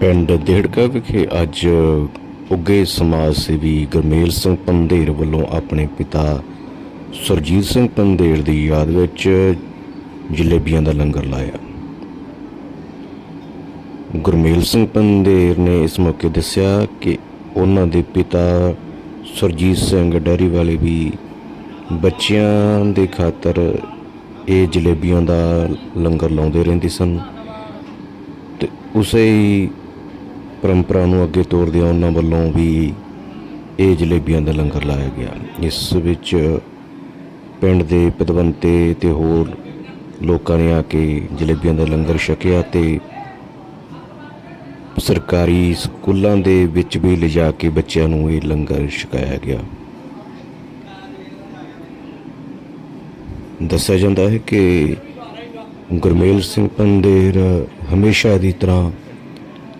ਪਿੰਡ ਦੇੜਕਾ ਵਿਖੇ ਅੱਜ ਉੱਗੇ ਸਮਾਜ ਸੇਵੀ ਗੁਰਮੇਲ ਸਿੰਘ ਪੰਧੇਰ ਵੱਲੋਂ ਆਪਣੇ ਪਿਤਾ ਸੁਰਜੀਤ ਸਿੰਘ ਪੰਧੇਰ ਦੀ ਯਾਦ ਵਿੱਚ ਜਲੇਬੀਆਂ ਦਾ ਲੰਗਰ ਲਾਇਆ। ਗੁਰਮੇਲ ਸਿੰਘ ਪੰਧੇਰ ਨੇ ਇਸ ਮੌਕੇ ਦੱਸਿਆ ਕਿ ਉਹਨਾਂ ਦੇ ਪਿਤਾ ਸੁਰਜੀਤ ਸਿੰਘ ਡੈਰੀ ਵਾਲੇ ਵੀ ਬੱਚਿਆਂ ਦੇ ਖਾਤਰ ਇਹ ਜਲੇਬੀਆਂ ਦਾ ਲੰਗਰ ਲਾਉਂਦੇ ਰਹਿੰਦੇ ਸਨ ਤੇ ਉਸੇ ਹੀ ਪਰੰਪਰਾ ਨੂੰ ਅੱਗੇ ਤੋਰਦਿਆਂ ਉਹਨਾਂ ਵੱਲੋਂ ਵੀ ਇਹ ਜਲੇਬੀਆਂ ਦਾ ਲੰਗਰ ਲਾਇਆ ਗਿਆ। ਇਸ ਵਿੱਚ ਪਿੰਡ ਦੇ ਪਤਵੰਤੇ ਤੇ ਹੋਰ ਲੋਕਾਂ ਨੇ ਆ ਕੇ ਜਲੇਬੀਆਂ ਦਾ ਲੰਗਰ ਛਕਿਆ ਤੇ ਸਰਕਾਰੀ ਸਕੂਲਾਂ ਦੇ ਵਿੱਚ ਵੀ ਲਿਜਾ ਕੇ ਬੱਚਿਆਂ ਨੂੰ ਇਹ ਲੰਗਰ ਛਕਾਇਆ ਗਿਆ। ਦੱਸਿਆ ਜਾਂਦਾ ਹੈ ਕਿ ਗੁਰਮੇਲ ਸਿੰਘ ਪੰਦੇਰ ਹਮੇਸ਼ਾ ਦੀ ਤਰ੍ਹਾਂ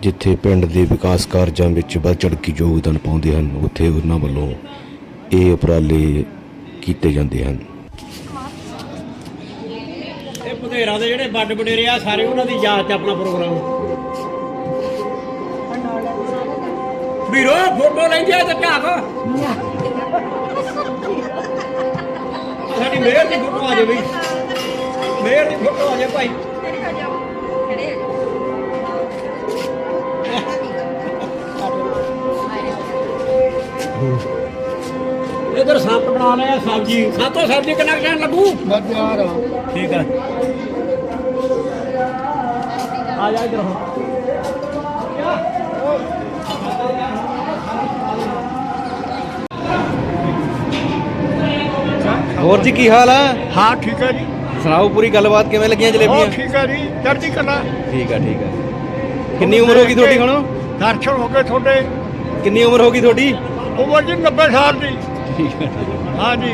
ਜਿੱਥੇ ਪਿੰਡ ਦੇ ਵਿਕਾਸ ਕਾਰਜਾਂ ਵਿੱਚ ਵੱਧ ਚੜ੍ਹ ਕੇ ਯੋਗਦਾਨ ਪਾਉਂਦੇ ਹਨ ਉੱਥੇ ਉਹਨਾਂ ਵੱਲੋਂ ਇਹ ਉਪਰਾਲੇ ਕੀਤੇ ਜਾਂਦੇ ਹਨ। ਇਹ ਭਦੇਰਾ ਦੇ ਜਿਹੜੇ ਵੱਡ ਵਡੇਰੇ ਆ ਸਾਰੇ ਉਹਨਾਂ ਦੀ ਯਾਦ 'ਚ ਆਪਣਾ ਪ੍ਰੋਗਰਾਮ। ਵੀਰੋ ਫੋਟੋ ਲੈਂਦੇ ਆ ਤੇ ਝਾਕ ਸਾਡੀ ਮੇਅਰ ਦੀ ਫੋਟੋ ਆ ਜਾਵੇ। ਬਈ ਮੇਅਰ ਦੀ ਫੋਟੋ ਆ ਜਾਵੇ ਭਾਈ। ਇਧਰ ਸੱਪ ਬਣਾ ਲਿਆ ਸਬਜੀ। ਸਾਤੋਂ ਸਬਜੀ ਕਿੰਨਾ ਟਾਈਮ ਲੱਗੂ? ਠੀਕ ਹੈ। ਆ। ਜਾ ਇਧਰ ਹੋਰ ਜੀ ਕੀ ਹਾਲ ਆ? ਹਾਂ ਠੀਕ ਹੈ ਜੀ। ਸੁਣਾਓ ਪੂਰੀ ਗੱਲਬਾਤ ਕਿਵੇਂ ਲੱਗੀਆਂ ਜਲੇਬੀਆਂ? ਠੀਕ ਹੈ ਜੀ ਚੜ੍ਹਦੀ ਕਲਾ। ਠੀਕ ਆ ਠੀਕ ਆ। ਕਿੰਨੀ ਉਮਰ ਹੋ ਗਈ ਤੁਹਾਡੀ ਹੁਣ? ਦਰਸ਼ਨ ਹੋ ਗਏ ਤੁਹਾਡੇ। ਕਿੰਨੀ ਉਮਰ ਹੋ ਗਈ ਤੁਹਾਡੀ? ਉਮਰ ਜੀ 90 ਸਾਲ ਦੀ। ਠੀਕ ਆ ਹਾਂ ਜੀ।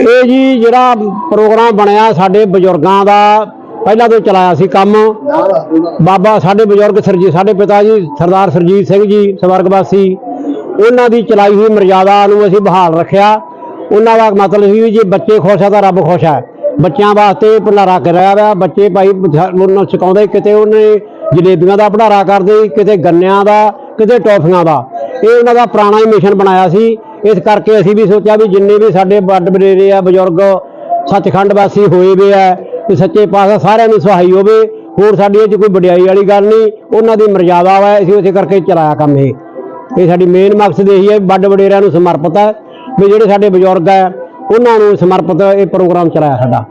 ਇਹ ਜੀ ਜਿਹੜਾ ਪ੍ਰੋਗਰਾਮ ਬਣਿਆ ਸਾਡੇ ਬਜ਼ੁਰਗਾਂ ਦਾ, ਪਹਿਲਾਂ ਤੋਂ ਚਲਾਇਆ ਸੀ ਕੰਮ। ਬਾਬਾ ਸਾਡੇ ਬਜ਼ੁਰਗ ਸਰਜੀ, ਸਾਡੇ ਪਿਤਾ ਜੀ, ਸਰਦਾਰ ਸਰਜੀਤ ਸਿੰਘ ਜੀ, ਸਵਰਗਵਾਸੀ। ਉਹਨਾਂ ਦੀ ਚਲਾਈ ਹੋਈ ਮਰਜ਼ਾਦਾ ਨੂੰ ਅਸੀਂ ਬਹਾਲ ਰੱਖਿਆ। ਉਹਨਾਂ ਦਾ ਮਤਲਬ ਸੀ ਵੀ ਜੇ, ਬੱਚੇ ਖੁਸ਼ ਆ ਤਾਂ ਰੱਬ ਖੁਸ਼ ਹੈ ਬੱਚਿਆਂ ਵਾਸਤੇ ਭੰਡਾਰਾ ਕਰਿਆ ਹੋਇਆ। ਬੱਚੇ ਭਾਈ ਉਹਨਾਂ ਸਿਖਾਉਂਦੇ ਕਿਤੇ ਉਹਨੇ ਜਲੇਬੀਆਂ ਦਾ ਭੰਡਾਰਾ ਕਰਦੇ, ਕਿਤੇ ਗੰਨਿਆਂ ਦਾ, ਕਿਤੇ ਟੌਫੀਆਂ ਦਾ। ਇਹ ਉਹਨਾਂ ਦਾ ਪੁਰਾਣਾ ਹੀ ਮਿਸ਼ਨ ਬਣਾਇਆ ਸੀ। ਇਸ ਕਰਕੇ ਅਸੀਂ ਵੀ ਸੋਚਿਆ ਵੀ ਜਿੰਨੇ ਵੀ ਸਾਡੇ ਵੱਡ ਵਡੇਰੇ ਆ, ਬਜ਼ੁਰਗ, ਸੱਚਖੰਡ ਵਾਸੀ ਹੋਏ ਵੇ ਆ ਕਿ ਸੱਚੇ ਪਾਤਸ਼ਾਹ ਸਾਰਿਆਂ ਨੂੰ ਸਹਾਈ ਹੋਵੇ, ਹੋਰ ਸਾਡੀ ਇਹ 'ਚ ਕੋਈ ਵਡਿਆਈ ਵਾਲੀ ਗੱਲ ਨਹੀਂ। ਉਹਨਾਂ ਦੀ ਮਰਜ਼ਾਦਾ ਵਾ, ਅਸੀਂ ਉਸੇ ਕਰਕੇ ਚਲਾਇਆ ਕੰਮ ਇਹ। ਇਹ ਸਾਡੀ ਮੇਨ ਮਕਸਦ ਇਹੀ ਹੈ, ਵੱਡ ਵਡੇਰਿਆਂ ਨੂੰ ਸਮਰਪਿਤ ਹੈ ਵੀ ਜਿਹੜੇ ਸਾਡੇ ਬਜ਼ੁਰਗ ਆ ਉਹਨਾਂ ਨੂੰ ਸਮਰਪਿਤ ਇਹ ਪ੍ਰੋਗਰਾਮ ਚਲਾਇਆ ਸਾਡਾ।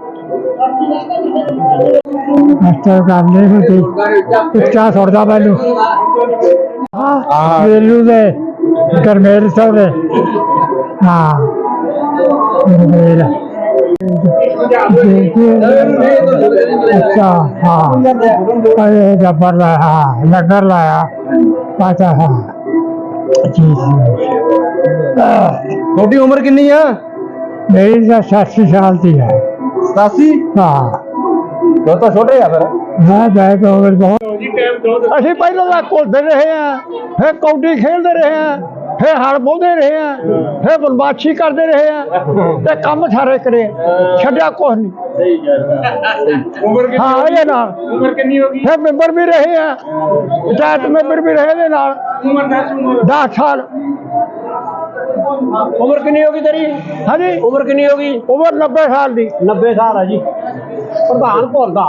ਮਾਸਟਰ ਕਰਨੇ ਹੁੰਦੀ ਇੱਛਾ ਛੋੜਦਾ ਮੈਨੂੰ ਹਾਂ ਵੇਲੂ ਦੇ ਗਰਮੇਲ ਸਿੰਘ ਦੇ। ਹਾਂ। ਗਰਮੇਲ। ਅੱਛਾ ਹਾਂ। ਇਹ ਜਬਰ ਲਾਇਆ ਹਾਂ ਨਗਰ ਲਾਇਆ। ਪਾਤਾ ਹਾਂ। ਜੀ ਜੀ। ਤੁਹਾਡੀ ਉਮਰ ਕਿੰਨੀ ਆ? ਮੇਰੀ ਤਾਂ 86 ਸਾਲ ਦੀ ਹੈ 87 ਹਾਂ ਉਹ ਤਾਂ ਛੋਟੇ ਆ ਫਿਰ ਮੈਂ ਬੈਠ ਹੋ ਗਏ ਬਹੁਤ ਅਸੀਂ ਪਹਿਲਾਂ ਤਾਂ ਘੁਲਦੇ ਰਹੇ ਆ ਫਿਰ ਕੌਡੀ ਖੇਡਦੇ ਰਹੇ ਆ ਫਿਰ ਹਲ ਬੋਦੇ ਰਹੇ ਆ ਫਿਰ ਬਰਬਾਸ਼ੀ ਕਰਦੇ ਰਹੇ ਆ ਤੇ ਕੰਮ ਸਾਰੇ ਕਰੇ। ਛੱਡਿਆ ਕੁਛ ਨਹੀਂ। ਉਮਰ ਕਿੰਨੀ ਹਾਂ ਇਹ ਨਾਲ। ਉਮਰ ਕਿੰਨੀ ਹੋ ਗਈ? ਫਿਰ ਮੈਂਬਰ ਵੀ ਰਹੇ ਆ ਪੰਚਾਇਤ ਮੈਂਬਰ ਵੀ ਰਹੇ ਦੇ ਨਾਲ। ਉਮਰ ਦੱਸ ਉਮਰ। 10 ਸਾਲ। ਉਮਰ ਕਿੰਨੀ ਹੋ ਗਈ ਤੇਰੀ? ਹਾਂਜੀ। ਉਮਰ ਕਿੰਨੀ ਹੋ ਗਈ? ਉਮਰ 90 ਸਾਲ ਦੀ। 90 ਸਾਲ ਆ ਜੀ। ਪ੍ਰਧਾਨ ਭੁੱਲਦਾ